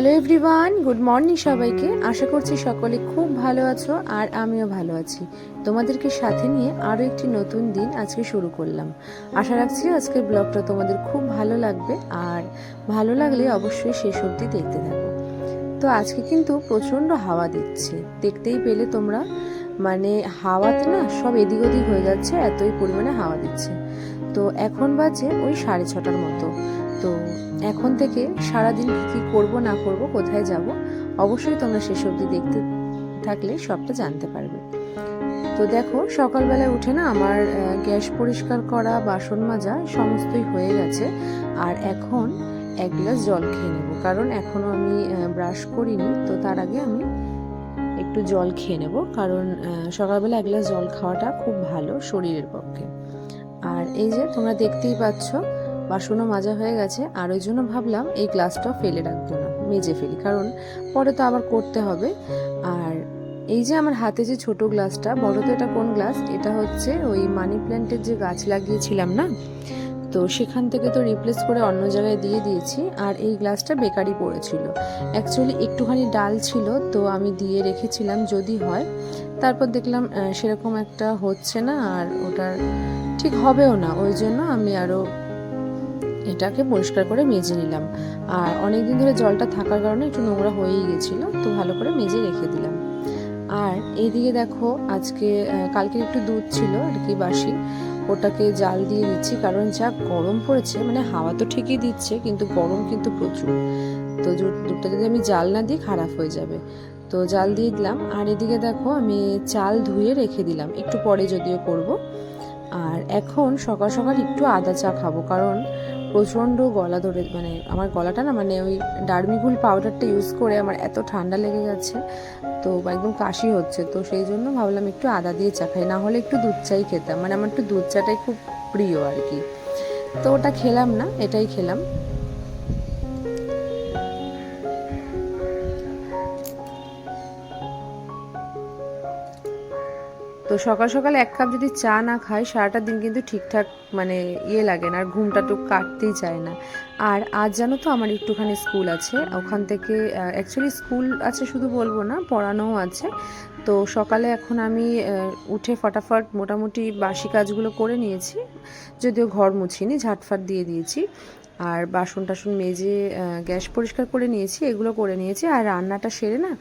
Hello everyone good morning সবাইকে। আশা করছি সকলে খুব ভালো আছো আর আমিও ভালো আছি। তোমাদেরকে সাথে নিয়ে আরও একটি নতুন দিন আজকে শুরু করলাম। আশা রাখছি আজকের ব্লগটা তোমাদের খুব ভালো লাগবে আর ভালো লাগলে অবশ্যই শেষ অবধি দেখতে থাকো। তো আজকে কিন্তু প্রচণ্ড হাওয়া দিচ্ছে। দেখতেই পেলে তোমরা। মানে হাওয়াতে না সব এদিক ওদিক হয়ে যাচ্ছে, এতই পরিমাণে হাওয়া দিচ্ছে। তো এখন বাজে ওই সাড়ে ছটার মতো। তো এখন থেকে সারাদিন কী কী করব, না করব, কোথায় যাব, অবশ্যই তোমরা শেষ অবধি দেখতে থাকলে সবটা জানতে পারবে। তো দেখো, সকালবেলায় উঠে না আমার গ্যাস পরিষ্কার করা, বাসন মাজা সমস্তই হয়ে গেছে। আর এখন এক গ্লাস জল খেয়ে নেব। কারণ এখনও আমি ব্রাশ করিনি, তো তার আগে আমি একটু জল খেয়ে নেব। কারণ সকালবেলা এক গ্লাস জল খাওয়াটা খুব ভালো শরীরের পক্ষে। আর এই যে তোমরা দেখতেই পাচ্ছ বাসনও মাজা হয়ে গেছে। আর ওই জন্য ভাবলাম এই গ্লাসটাও ফেলে রাখব না, মেজে ফেলি। কারণ পরে তো আবার করতে হবে। আর এই যে আমার হাতে যে ছোট গ্লাসটা বড় তো এটা কোন গ্লাস এটা হচ্ছে ওই মানি প্ল্যান্টের যে গাছ লাগিয়েছিলাম না? তো সেখান থেকে তো রিপ্লেস করে অন্য জায়গায় দিয়ে দিয়েছি। আর এই গ্লাসটা বেকারি পড়েছিল। অ্যাকচুয়ালি একটুখানি ডাল ছিল, তো আমি দিয়ে রেখেছিলাম যদি হয়। তারপর দেখলাম সেরকম একটা হচ্ছে না, আর ওটার ঠিক হবেও না। ওই জন্য আমি আরও এটাকে পরিষ্কার করে মেজে নিলাম। আর অনেক দিন ধরে জলটা থাকার কারণে একটু নোংরা হয়েই গেছিল, তো ভালো করে মেজে রেখে দিলাম। আর এইদিকে দেখো, আজকে কালকে একটু দুধ ছিল, আর কি বাসি। ওটাকে জাল দিয়ে দিচ্ছি, কারণ যা গরম পড়েছে মানে হাওয়া তো ঠিকই দিচ্ছে, কিন্তু গরম কিন্তু প্রচুর। তো দুধটা যদি আমি জাল না দিই, খারাপ হয়ে যাবে। তো জাল দিয়ে দিলাম, আর এদিকে দেখো, আমি চাল ধুয়ে রেখে দিলাম, একটু পরে যদিও করব। আর এখন সকাল সকাল একটু আদা চা খাব, কারণ প্রচণ্ড গলা ধরে মানে আমার গলাটা না মানে ওই ডার্মিগুল পাউডারটা ইউজ করে আমার এত ঠান্ডা লেগে গেছে তো একদম কাশি হচ্ছে, তো সেই জন্য ভাবলাম একটু আদা দিয়ে চা খাই না হলে একটু দুধ চাই খেতাম মানে আমার একটু দুধ চাটাই খুব প্রিয় আর কি। তো ওটা খেলাম না, এটাই খেলাম। তো সকাল সকাল এক কাপ যদি চা না খাই, সারাটা দিন কিন্তু ঠিকঠাক মানে ইয়ে লাগে না, আর ঘুমটা তো কাটতেই চায় না। আর আজ জানো তো আমার একটুখানি স্কুল আছে, ওখান থেকে অ্যাকচুয়ালি স্কুল আছে শুধু বলব না, পড়ানোও আছে। তো সকালে এখন আমি উঠে ফটাফট মোটামুটি বাসি কাজগুলো করে নিয়েছি, যদিও ঘর মুছিনি, ঝাটফাট দিয়ে দিয়েছি। আর বাসন টাসন মেজে গ্যাস পরিষ্কার করে নিয়েছি, এগুলো করে নিয়েছি, আর রান্নাটা সেরে না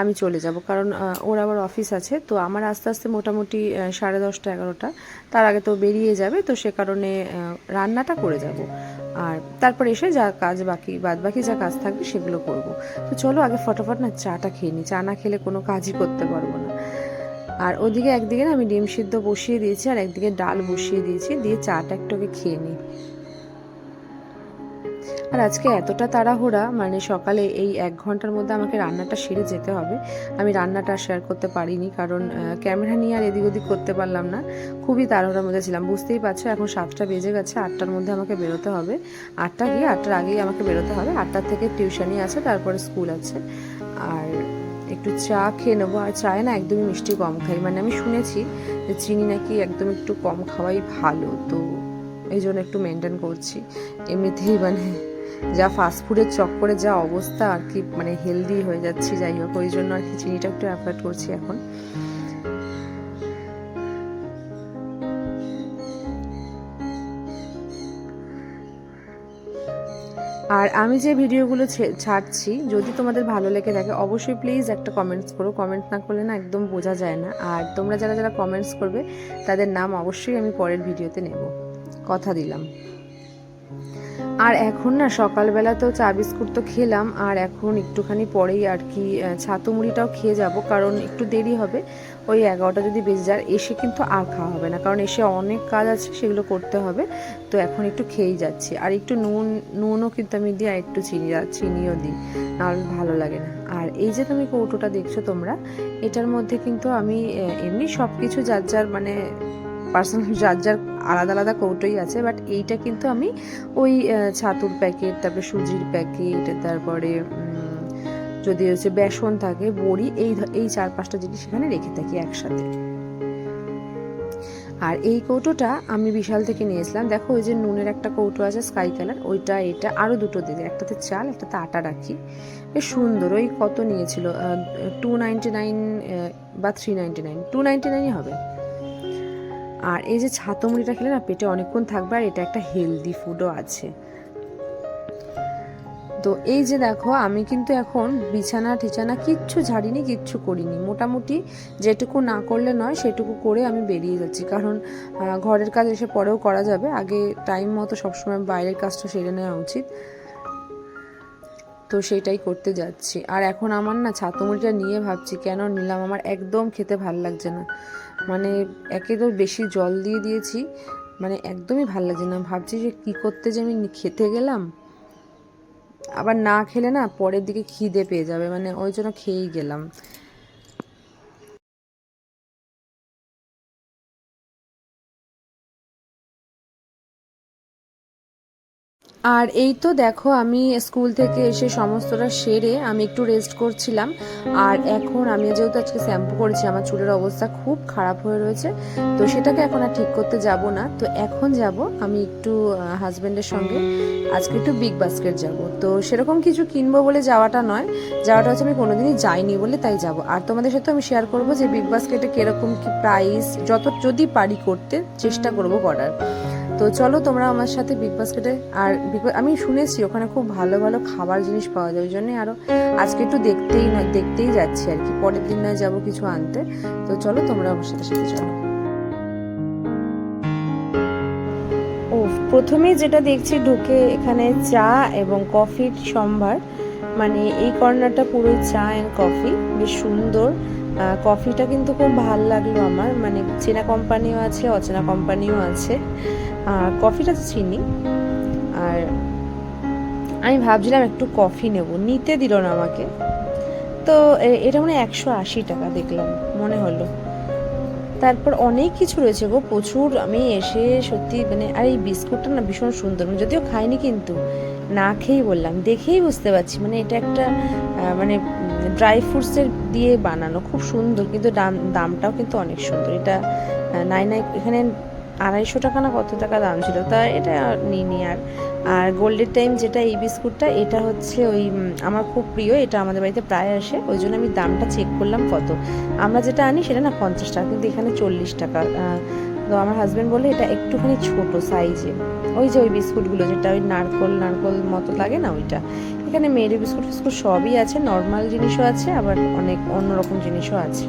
আমি চলে যাব। কারণ ওর আবার অফিস আছে, তো আমার আস্তে আস্তে মোটামুটি সাড়ে দশটা, এগারোটা, তার আগে তো বেরিয়ে যাবে, তো সে কারণে রান্নাটা করে যাব। আর তারপর এসে যা কাজ বাকি বাদ বাকি যা কাজ থাকবে সেগুলো করব। তো চলো আগে ফটাফট না চাটা খেয়ে নিই, চা না খেলে কোনো কাজই করতে পারব না। আর ওদিকে একদিকে না আমি ডিম সিদ্ধ বসিয়ে দিয়েছি, আর একদিকে ডাল বসিয়ে দিয়েছি, দিয়ে চাটা একটু আগে খেয়ে নিই। আর আজকে এতটা তাড়াহুড়া মানে সকালে এই এক ঘণ্টার মধ্যে আমাকে রান্নাটা সেরে যেতে হবে। আমি রান্নাটা শেয়ার করতে পারিনি কারণ ক্যামেরা নিয়ে আর এদিক ওদিক করতে পারলাম না। খুবই তাড়াহুড়ার মধ্যে ছিলাম। বুঝতেই পারছ, এখন সাতটা বেজে গেছে, আটটার মধ্যে আমাকে বেরোতে হবে। আটটা গিয়ে, আটটার আগেই আমাকে বেরোতে হবে। আটটার থেকে টিউশনই আছে, তারপরে স্কুল আছে। আর একটু চা খেয়ে নেব। আর চায় না একদমই মিষ্টি কম খাই। মানে আমি শুনেছি যে চিনি নাকি একদম একটু কম খাওয়াই ভালো। তো এই জন্য একটু মেনটেন করছি। এমনিতেই মানে যা ফাস্টফুডের চক্করে যা অবস্থা, আর কি মানে হেলদি হয়ে যাচ্ছি, যাই হোক, ওই জন্য আর কি চিনিটা একটু অ্যাভয়েড করছি এখন। আর আমি যে ভিডিওগুলো ছাড়ছি, যদি তোমাদের ভালো লেগে থাকে, অবশ্যই প্লিজ একটা কমেন্টস করো। কমেন্ট না করলে না একদম বোঝা যায় না। আর তোমরা যারা যারা কমেন্টস করবে, তাদের নাম অবশ্যই আমি পরের ভিডিওতে নেব। কথা দিলাম। আর এখন না, সকালবেলা তো চা বিস্কুট তো খেলাম, আর এখন একটুখানি পরেই আর কি ছাতু মুড়িটাও খেয়ে যাব, কারণ একটু দেরি হবে। ওই এগারোটা যদি বেজে যায়, এসে কিন্তু আর খাওয়া হবে না, কারণ এসে অনেক কাজ আছে, সেগুলো করতে হবে। তো এখন একটু খেয়েই যাচ্ছি। আর একটু নুন, নুনও কিন্তু আমি দিই, আর একটু চিনি চিনিও দিই, নাহলে ভালো লাগে না। আর এই যে তুমি কৌটোটা দেখছ তোমরা, এটার মধ্যে কিন্তু আমি এমনি সব কিছু যার যার মানে পার্সোনাল যার যার আলাদা আলাদা কৌটোই আছে বাট এইটা কিন্তু আমি ওই ছাতুর প্যাকেট, তারপরে সুজির প্যাকেট, তারপরে যদি হচ্ছে বেসন থাকে, বড়ি, এই এই চার পাঁচটা জিনিস সেখানে রেখে থাকি একসাথে। আর এই কৌটোটা আমি বিশাল থেকে নিয়েছিলাম। দেখো ওই যে নুনের একটা কৌটো আছে, স্কাই কালার, ওইটা, এটা আরও দুটো দিদি একটাতে চাল, একটাতে আটা রাখি। বেশ সুন্দর, ওই কত নিয়েছিল টু নাইনটি নাইন বা three ninety nine two ninety নাইনই হবে। আর এই যে ছাতো মুড়িটা খেলে না পেটে অনেকক্ষণ থাকবে আর এটা একটা হেলদি ফুডও আছে। তো এই যে দেখো, আমি কিন্তু এখন বিছানা টিছানা কিচ্ছু ঝাড়িনি, কিচ্ছু করিনি। মোটামুটি যেটুকু না করলে নয়, সেটুকু করে আমি বেরিয়ে যাচ্ছি। কারণ ঘরের কাজ এসে পরেও করা যাবে। আগে টাইম মতো সবসময় বাইরের কাজটা সেরে নেওয়া উচিত। তো সেটাই করতে যাচ্ছি। আর এখন আমার না ছাতুমুড়িটা নিয়ে ভাবছি, কেন নিলাম? আমার একদম খেতে ভালো লাগছে না। মানে একে তো বেশি জল দিয়ে দিয়েছি মানে একদমই ভালো লাগছে না। ভাবছি যে কী করতে যে আমি খেতে গেলাম। আবার না খেলে না পরের দিকে খিদে পেয়ে যাবে মানে ওই জন্য খেয়েই গেলাম। আর এই তো দেখো, আমি স্কুল থেকে এসে সমস্তটা সেরে আমি একটু রেস্ট করছিলাম। আর এখন আমি যেহেতু আজকে শ্যাম্পু করেছি আমার চুলের অবস্থা খুব খারাপ হয়ে রয়েছে, তো সেটাকে এখন আর ঠিক করতে যাব না। তো এখন যাব, আমি একটু হাজব্যান্ডের সঙ্গে, আজকে একটু বিগ বাস্কেট যাব। তো সেরকম কিছু কিনবো বলে যাওয়াটা নয়, যাওয়াটা হচ্ছে আমি কোনোদিনই যাইনি বলে তাই যাব। আর তোমাদের সাথে আমি শেয়ার করব যে বিগ বাস্কেটে কীরকম কি প্রাইস যত, যদি পারি করতে, চেষ্টা করব করার। তো চলো তোমরা আমার সাথে বিগ বাস্কেটে আর আমি শুনেছি ওখানে খুব ভালো ভালো খাবার জিনিস পাওয়া যায়, ওই জন্যই আরও আজকে একটু দেখতেই নয় দেখতেই যাচ্ছি আর কি। পরের দিন নয় যাব কিছু আনতে। তো চলো তোমরা আমার সাথে সাথে চলো। ও প্রথমেই যেটা দেখছি ঢুকে এখানে চা এবং কফির সম্ভার। মানে এই কর্নারটা পুরো চা অ্যান্ড কফি বেশ সুন্দর। কফিটা কিন্তু খুব ভালো লাগল আমার। মানে চেনা কোম্পানিও আছে, অচেনা কোম্পানিও আছে। কফিটা তো চিনি। আর আমি ভাবছিলাম একটু কফি নেব। নিতে দিল না আমাকে। তো এটা মানে একশো আশি টাকা দেখলাম, মনে হলো। তারপর অনেক কিছু রয়েছে গো, প্রচুর। আমি এসে সত্যি মানে আর এই বিস্কুটটা না ভীষণ সুন্দর। মানে যদিও খাইনি কিন্তু না খেয়েই বললাম। দেখেই বুঝতে পারছি। মানে এটা একটা মানে ড্রাই ফ্রুটসের দিয়ে বানানো। খুব সুন্দর। কিন্তু দাম, দামটাও কিন্তু অনেক সুন্দর। এটা নাই নাই, এখানে আড়াইশো টাকা না কত টাকা দাম ছিল? তা এটা নিইনি আর। আর গোল্ডের টাইম যেটা এই বিস্কুটটা, এটা হচ্ছে ওই আমার খুব প্রিয়, এটা আমাদের বাড়িতে প্রায় আসে। ওই জন্য আমি দামটা চেক করলাম কত। আমরা যেটা আনি সেটা না পঞ্চাশ টাকা, কিন্তু এখানে চল্লিশ টাকা। তো আমার হাজব্যান্ড বলে এটা একটুখানি ছোট সাইজে ওই যে ওই বিস্কুটগুলো যেটা ওই নারকল নারকল মতো লাগে না ওইটা। এখানে মেরি বিস্কুট ফিস্কুট সবই আছে নর্মাল জিনিসও আছে, আবার অনেক অন্যরকম জিনিসও আছে।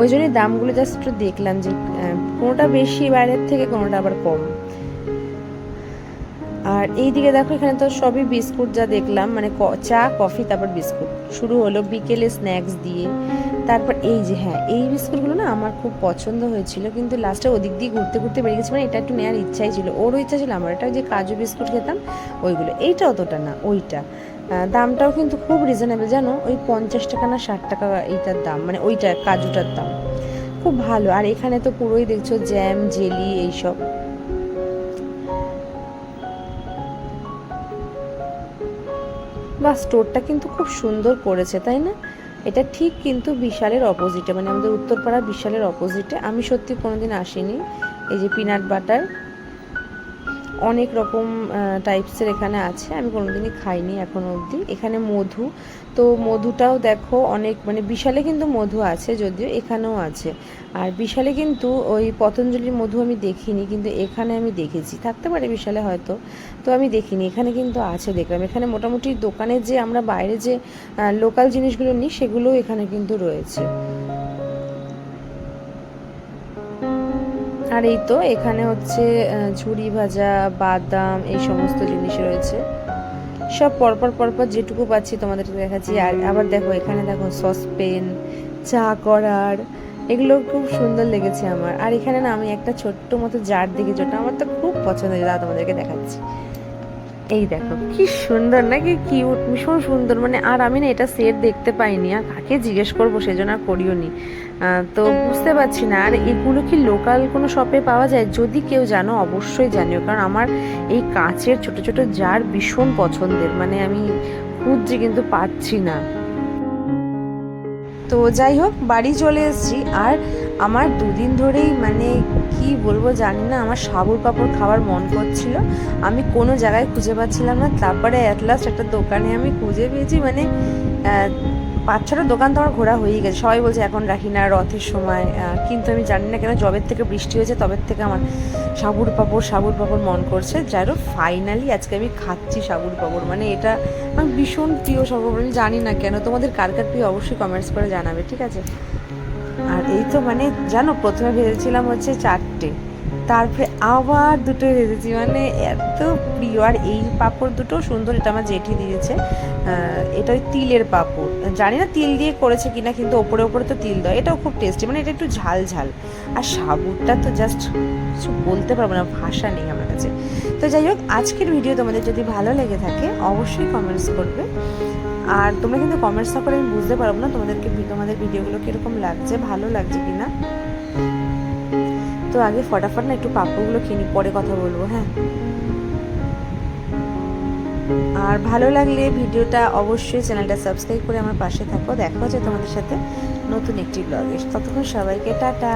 ওই জন্যই দামগুলো জাস্ট একটু দেখলাম যে কোনোটা বেশি বাইরের থেকে, কোনোটা আবার কম। আর এই দিকে দেখো, এখানে তো সবই বিস্কুট যা দেখলাম মানে চা, কফি, তারপর বিস্কুট। শুরু হলো বিকেলে স্ন্যাক্স দিয়ে। তারপর এই যে হ্যাঁ এই বিস্কুটগুলো না আমার খুব পছন্দ হয়েছিল, কিন্তু লাস্টে ওদিক দিয়ে ঘুরতে ঘুরতে বেরিয়ে গেছে মানে এটা একটু নেওয়ার ইচ্ছাই ছিল। ওরও ইচ্ছা ছিল, আমার এটা যে কাজু বিস্কুট খেতাম, ওইগুলো। এইটা অতটা না, ওইটা। দামটাও কিন্তু খুব রিজনেবল জানো? ওই পঞ্চাশ টাকা না ষাট টাকা এইটার দাম মানে ওইটা কাজুটার দাম। খুব ভালো। আর এখানে তো পুরোই দেখছ জ্যাম জেলি এইসব। বা স্টোরটা কিন্তু খুব সুন্দর করেছে, তাই না? এটা ঠিক কিন্তু বিশালের অপোজিটে মানে আমাদের উত্তরপাড়া বিশালের অপোজিটে আমি সত্যি কোনোদিন আসিনি। এই যে পিনাট বাটার অনেক রকম টাইপসের এখানে আছে। আমি কোনোদিনই খাইনি এখনও অবধি। এখানে মধু। তো মধুটাও দেখো অনেক মানে বিশালে কিন্তু মধু আছে যদিও এখানেও আছে। আর বিশালে কিন্তু ওই পতঞ্জলির মধু আমি দেখিনি, কিন্তু এখানে আমি দেখেছি। থাকতে পারে বিশালে হয়তো, তো আমি দেখিনি। এখানে কিন্তু আছে দেখলাম। এখানে মোটামুটি দোকানে যে আমরা বাইরে যে লোকাল জিনিসগুলো নিই, সেগুলোও এখানে কিন্তু রয়েছে। আর এই তো, এখানে হচ্ছে ঝুড়ি ভাজা, বাদাম, এই সমস্ত জিনিস রয়েছে। সব পরপর পরপর যেটুকু পাচ্ছি তোমাদেরকে দেখাচ্ছি। আর আবার দেখো, এখানে দেখো সসপেন চা করার, এগুলো খুব সুন্দর লেগেছে আমার। আর এখানে না, আমি একটা ছোট্ট মতো জার দেখি যেটা আমার তো খুব পছন্দ দাদা তোমাদেরকে দেখাচ্ছি। এই দেখো, কি সুন্দর, নাকি কিউট ভীষণ সুন্দর। মানে আর আমি না এটা সেট দেখতে পাইনি, আর কাকে জিজ্ঞেস করব সেজন্য আর করিও নি। তো বুঝতে পারছি না, আর এগুলো কি লোকাল কোনো শপে পাওয়া যায়? যদি কেউ জানো, অবশ্যই জানিও, কারণ আমার এই কাঁচের ছোট ছোট জার ভীষণ পছন্দের মানে আমি খুঁজছি কিন্তু পাচ্ছি না। তো যাই হোক, বাড়ি চলে এসেছি, আর আমার দুদিন ধরেই মানে কি বলব জানি না, আমার সাবুর পাপড় খাওয়ার মন করছিল। আমি কোনো জায়গায় খুঁজে পাচ্ছিলাম না। তারপরে অ্যাট লাস্ট একটা দোকানে আমি খুঁজে পেয়েছি মানে পাঁচ ছটা দোকান তো আমার ঘোরা হয়েই গেছে। সবাই বলছে, এখন রাখি না, রথের সময়। কিন্তু আমি জানি না কেন জবের থেকে বৃষ্টি হয়েছে তবের থেকে আমার সাবুর পাপড় সাবুর পাপড় মন করছে। যাই হোক ফাইনালি আজকে আমি খাচ্ছি সাবুর পাপড় মানে এটা আমার ভীষণ প্রিয় সাবুর আমি জানি না কেন, তোমাদের কার কার প্রিয়, অবশ্যই কমেন্টস করে জানাবে, ঠিক আছে? আর এই তো মানে জানো প্রথমে ভেজেছিলাম হচ্ছে চারটে। তারপরে আবার দুটো ভেজেছি মানে এত প্রিয়। আর এই পাঁপড় দুটো সুন্দর, এটা আমার জেঠি দিয়েছে। এটা ওই তিলের পাঁপড়। জানি না তিল দিয়ে করেছে কিনা, কিন্তু ওপরে ওপরে তো তিল দেয়। এটাও খুব টেস্টি মানে এটা একটু ঝাল ঝাল। আর সাবুরটা তো জাস্ট কিছু বলতে পারব না, ভাষা নেই আমার কাছে। তো যাই হোক, আজকের ভিডিও তোমাদের যদি ভালো লেগে থাকে, অবশ্যই কমেন্টস করবে। আর তোমরা কিন্তু কমেন্টস না করে আমি বুঝতে পারব না তোমাদেরকে তোমাদের ভিডিওগুলো কীরকম লাগছে, ভালো লাগছে কি না তো আগে ফটাফট না একটু পাপড়গুলো কিনি, পরে কথা বলব হ্যাঁ। আর ভালো লাগলে ভিডিওটা অবশ্যই চ্যানেলটা সাবস্ক্রাইব করে আমার পাশে থাকো। দেখা হচ্ছে তোমাদের সাথে নতুন একটি ব্লগে ততক্ষণ সবাইকে টাটা।